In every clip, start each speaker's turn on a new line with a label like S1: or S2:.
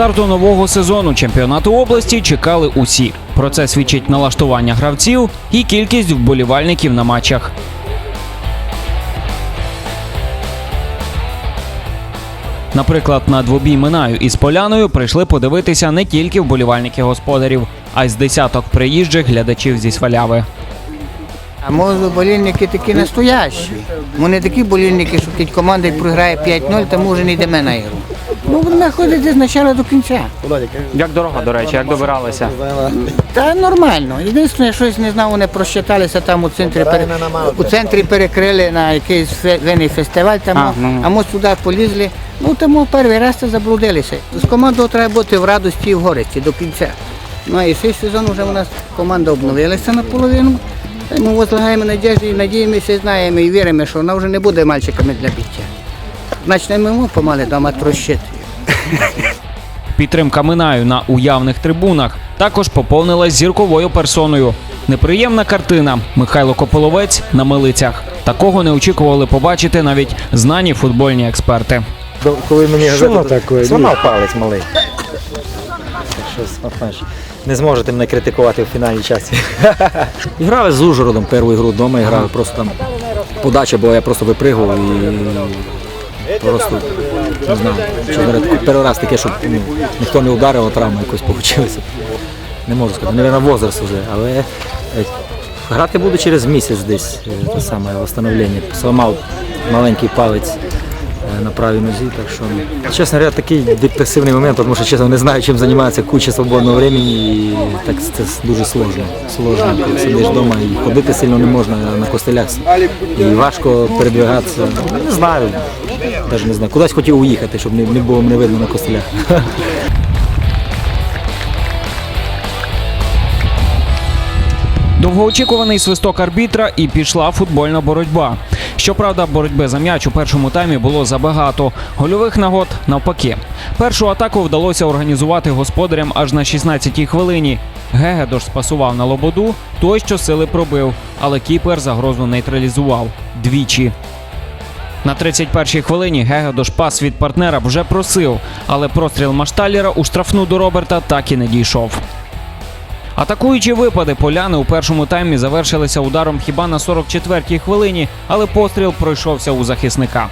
S1: старту нового сезону чемпіонату області чекали усі. Про це свідчить налаштування гравців і кількість вболівальників на матчах. Наприклад, на двобій Минаю із Поляною прийшли подивитися не тільки вболівальники господарів, а й з десяток приїжджих глядачів зі сваляви.
S2: А може болільники такі настоящі. Вони такі болільники, що коли команда програє 5-0, то може не йдемо на ігру. Ну, будемо ходити з початку до кінця.
S1: Як дорога, до речі, як добиралися?
S2: Та нормально. Єдине, щось не знав, вони просчиталися там у центрі, у центрі перекрили на якийсь винний фестиваль, там,
S1: А, ну.
S2: а ми сюди полізли. Ну тому перший раз це заблудилися. З командою треба бути в радості і в горечі до кінця. Ну і цей сезон вже у нас команда обновилася наполовину. Ми возлагаємо надіжді і надіємося, знаємо і віримо, що вона вже не буде мальчиками для биття. Значить, ми помали дома трощити.
S1: Підтримка Минаю на уявних трибунах також поповнилась зірковою персоною. Неприємна картина Михайло Кополовець на милицях. Такого не очікували побачити навіть знані футбольні експерти.
S3: До- Коли мені
S4: таке?
S3: Сломав палець малий. Не зможете мене критикувати в фінальній часі. Грали з Ужгородом першу ігру вдома, і грали просто там подача була, я просто випригував і просто не знаю, перший раз таке, щоб ну, ніхто не ударив, а травма якось вийшла. Не можу сказати, мабуть, возраст вже, але е, грати буду через місяць десь, е, те саме восстановлення. Сламав маленький палець на правій нозі, так що, чесно говоря, такий депресивний момент, тому що, чесно, не знаю, чим займатися, куча свободного времени, і так це дуже сложно. сложно. Сидиш вдома і ходити сильно не можна на костелях, і важко передвигатися. Не знаю, навіть не знаю. Кудись хотів уїхати, щоб не, не було мене видно на костелях.
S1: Довгоочікуваний свисток арбітра і пішла футбольна боротьба. Щоправда, боротьби за м'яч у першому таймі було забагато. Гольових нагод навпаки. Першу атаку вдалося організувати господарям аж на 16-й хвилині. Гегедош спасував на лободу, той що сили пробив, але кіпер загрозу нейтралізував двічі. На 31-й хвилині Гегедош пас від партнера вже просив, але простріл Машталєра у штрафну до Роберта так і не дійшов. Атакуючі випади поляни у першому таймі завершилися ударом хіба на 44-й хвилині, але постріл пройшовся у захисника.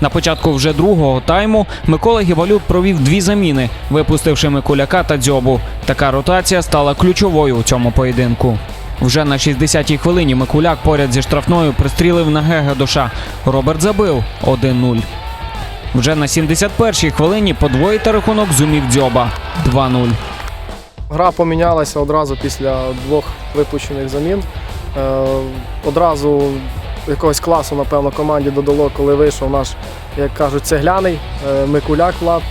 S1: На початку вже другого тайму Микола Гівалюк провів дві заміни, випустивши Микуляка та дзьобу. Така ротація стала ключовою у цьому поєдинку. Вже на 60-й хвилині Микуляк поряд зі штрафною пристрілив на Гегедоша. Роберт забив 1-0. Вже на 71-й хвилині подвоїти рахунок зумів дзьоба 2-0.
S4: Гра помінялася одразу після двох випущених замін. Е, одразу якогось класу, напевно, команді додало, коли вийшов наш, як кажуть, цегляний е, Микуляк Влад.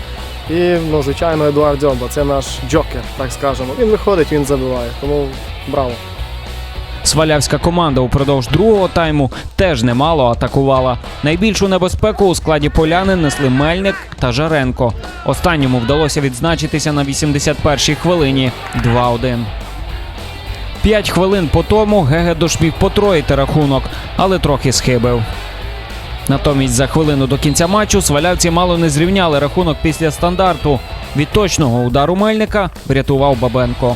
S4: І, ну, звичайно, Едуард Дзьоба. Це наш джокер, так скажемо. Він виходить, він забиває. Тому браво.
S1: Свалявська команда упродовж другого тайму теж немало атакувала. Найбільшу небезпеку у складі поляни несли Мельник та Жаренко. Останньому вдалося відзначитися на 81-й хвилині 2-1. П'ять хвилин по тому Гегедош міг потроїти рахунок, але трохи схибив. Натомість за хвилину до кінця матчу свалявці мало не зрівняли рахунок після стандарту. Від точного удару Мельника врятував Бабенко.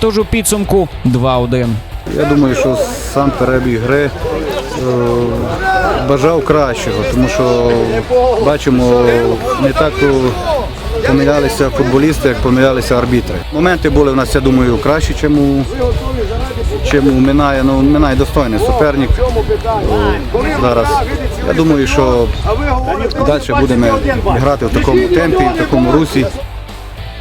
S1: Тож у підсумку 2-1.
S5: Я думаю, що сам перебіг гри е, бажав кращого, тому що бачимо, не так помилялися футболісти, як помилялися арбітри. Моменти були в нас, я думаю, кращі, чим у, чим у Минає. Ну, Минає достойний суперник. Е, Зараз. Я думаю, що далі будемо грати в такому темпі, в такому русі.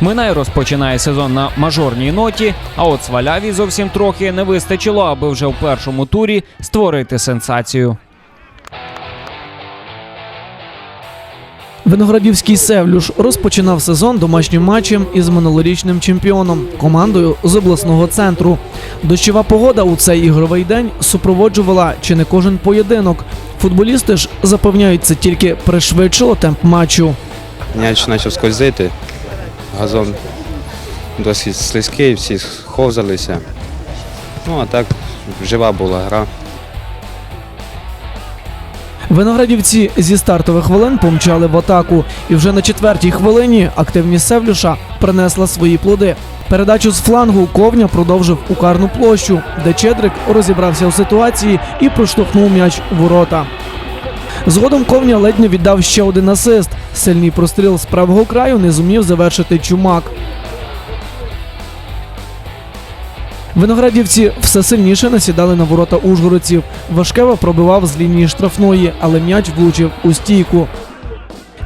S1: Минай розпочинає сезон на мажорній ноті, а от Сваляві зовсім трохи не вистачило, аби вже в першому турі створити сенсацію.
S6: Виноградівський Севлюш розпочинав сезон домашнім матчем із минулорічним чемпіоном командою з обласного центру. Дощова погода у цей ігровий день супроводжувала чи не кожен поєдинок. Футболісти ж запевняють, це тільки пришвидшило темп матчу.
S7: М'яч почав скользити, газон досить слизький, всі ховзалися. Ну а так, жива була гра.
S6: Виноградівці зі стартових хвилин помчали в атаку, і вже на четвертій хвилині активність Севлюша принесла свої плоди. Передачу з флангу Ковня продовжив у карну площу, де Чедрик розібрався у ситуації і проштовхнув м'яч у ворота. Згодом Ковня ледь не віддав ще один асист. Сильний простріл з правого краю не зумів завершити чумак. Виноградівці все сильніше насідали на ворота ужгородців. Вашкева пробивав з лінії штрафної, але м'яч влучив у стійку.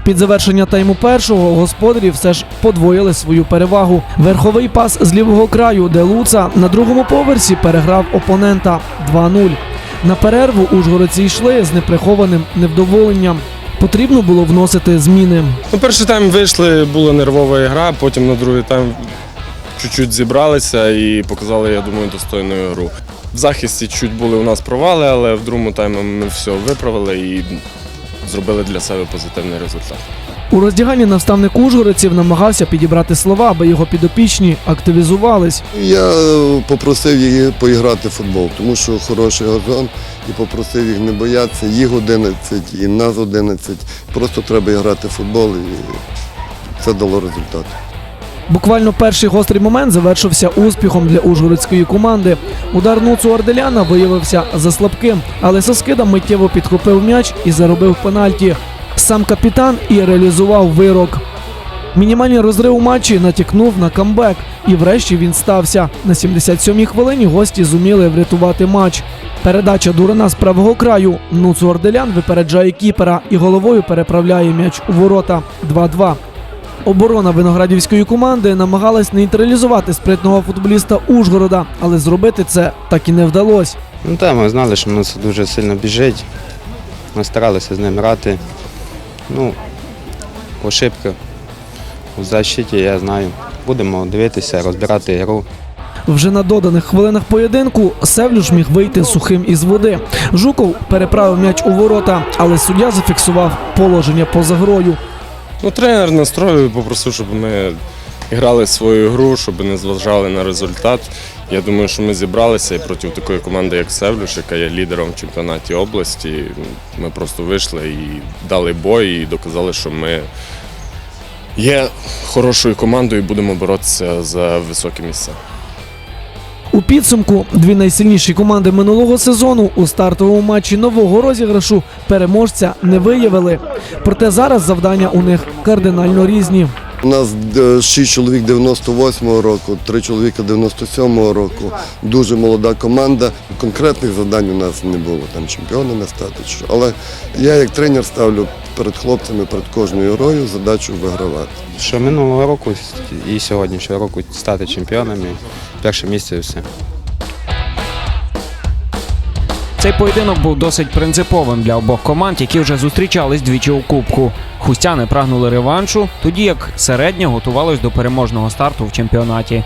S6: Під завершення тайму першого господарі все ж подвоїли свою перевагу. Верховий пас з лівого краю, де Луца на другому поверсі переграв опонента 2-0. На перерву ужгородці йшли з неприхованим невдоволенням. Потрібно було вносити зміни.
S8: Ну, перший тайм вийшли, була нервова гра, потім на другий тайм чуть-чуть зібралися і показали, я думаю, достойну гру. В захисті чуть були у нас провали, але в другому таймі ми все виправили і зробили для себе позитивний результат.
S6: У роздяганні наставник ужгородців намагався підібрати слова, аби його підопічні активізувались.
S9: Я попросив її поіграти в футбол, тому що хороший газон, і попросив їх не боятися. Їх 11 і нас 11. Просто треба грати в футбол, і це дало результат.
S6: Буквально перший гострий момент завершився успіхом для ужгородської команди. Удар Нуцу Арделяна виявився заслабким, але Соскида миттєво підхопив м'яч і заробив пенальті. Сам капітан і реалізував вирок. Мінімальний розрив у матчі натякнув на камбек, і врешті він стався. На 77-й хвилині гості зуміли врятувати матч. Передача Дурана з правого краю. Нуцу Орделян випереджає кіпера і головою переправляє м'яч у ворота 2-2. Оборона виноградівської команди намагалась нейтралізувати спритного футболіста Ужгорода, але зробити це так і не вдалося.
S7: Ну так, ми знали, що нас дуже сильно біжить. Ми старалися з ним грати. Ну, ошибки у защиті, я знаю. Будемо дивитися, розбирати гру.
S6: Вже на доданих хвилинах поєдинку Севлюш міг вийти сухим із води. Жуков переправив м'яч у ворота, але суддя зафіксував положення поза грою.
S8: Ну, тренер настроїв, попросив, щоб ми грали свою гру, щоб не зважали на результат. Я думаю, що ми зібралися і проти такої команди, як Севлюш, яка є лідером в чемпіонаті області. Ми просто вийшли і дали бой, і доказали, що ми є хорошою командою будемо боротися за високі місця.
S6: У підсумку дві найсильніші команди минулого сезону у стартовому матчі нового розіграшу переможця не виявили. Проте зараз завдання у них кардинально різні.
S9: У нас е, шість чоловік 98-го року, три чоловіка 97-го року. Дуже молода команда. Конкретних завдань у нас не було, там чемпіонами стати. Але я як тренер ставлю перед хлопцями, перед кожною грою задачу вигравати.
S7: Що минулого року і сьогоднішнього року стати чемпіонами, перше місце і все.
S1: Цей поєдинок був досить принциповим для обох команд, які вже зустрічались двічі у кубку. Хустяни прагнули реваншу, тоді як середня готувалось до переможного старту в чемпіонаті.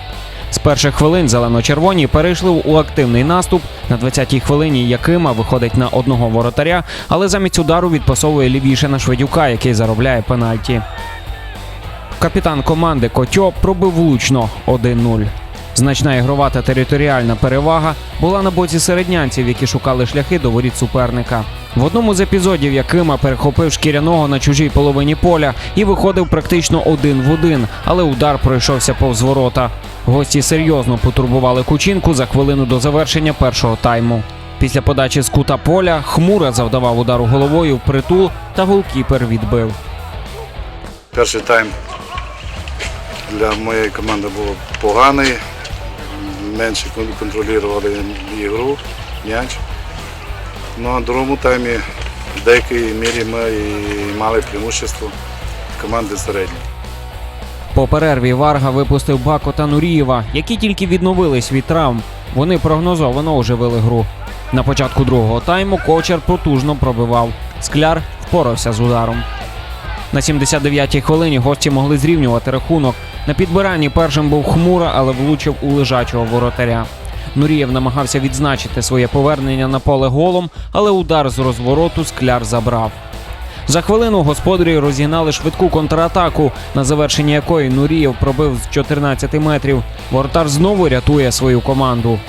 S1: З перших хвилин зелено-червоні перейшли у активний наступ. На 20-й хвилині Якима виходить на одного воротаря, але замість удару відпасовує лівіше на Шведюка, який заробляє пенальті. Капітан команди Котьо пробив влучно 1-0. Значна ігрова та територіальна перевага була на боці середнянців, які шукали шляхи до воріт суперника. В одному з епізодів Якима перехопив шкіряного на чужій половині поля і виходив практично один в один, але удар пройшовся повз ворота. Гості серйозно потурбували Кучинку за хвилину до завершення першого тайму. Після подачі з кута поля Хмура завдавав удару головою в притул, та голкіпер відбив.
S5: Перший тайм для моєї команди був поганий. Менше контролювали ігру, м'яч. Ну а в другому таймі в деякій мірі ми і мали преимущество команди середньої.
S1: По перерві Варга випустив Бако та Нурієва, які тільки відновились від травм. Вони прогнозовано оживили гру. На початку другого тайму Кочер потужно пробивав. Скляр впорався з ударом. На 79-й хвилині гості могли зрівнювати рахунок. На підбиранні першим був хмура, але влучив у лежачого воротаря. Нурієв намагався відзначити своє повернення на поле голом, але удар з розвороту скляр забрав. За хвилину господарі розігнали швидку контратаку, на завершенні якої Нурієв пробив з 14 метрів. Воротар знову рятує свою команду.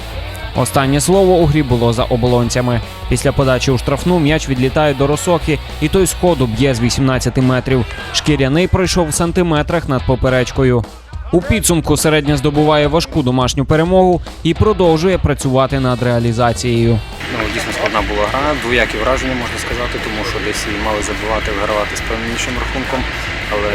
S1: Останнє слово у грі було за оболонцями. Після подачі у штрафну м'яч відлітає до Росокі, і той з ходу б'є з 18 метрів. Шкіряний пройшов в сантиметрах над поперечкою. У підсумку середня здобуває важку домашню перемогу і продовжує працювати над реалізацією.
S10: Ну, дійсно складна була гра, двоякі враження можна сказати, тому що десь і мали забивати, вигравати з певнішим рахунком, але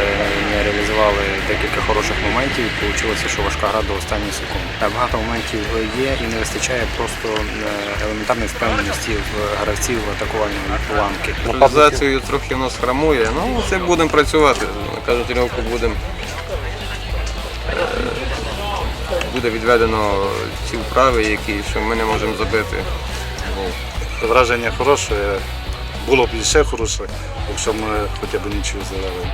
S10: не реалізували декілька хороших моментів. і Вийшло, що важка гра до останньої секунди. Так, Багато моментів є і не вистачає просто е, елементарної впевненості в гравців в атакувальної ланки.
S11: Реалізацією трохи в нас храмує. Ну, це будемо працювати. Кажуть, року будемо. е, Буде відведено ці вправи, які що ми не можемо забити.
S12: Враження хороше, було б і ще хороше, якщо ми хоча б нічого завели.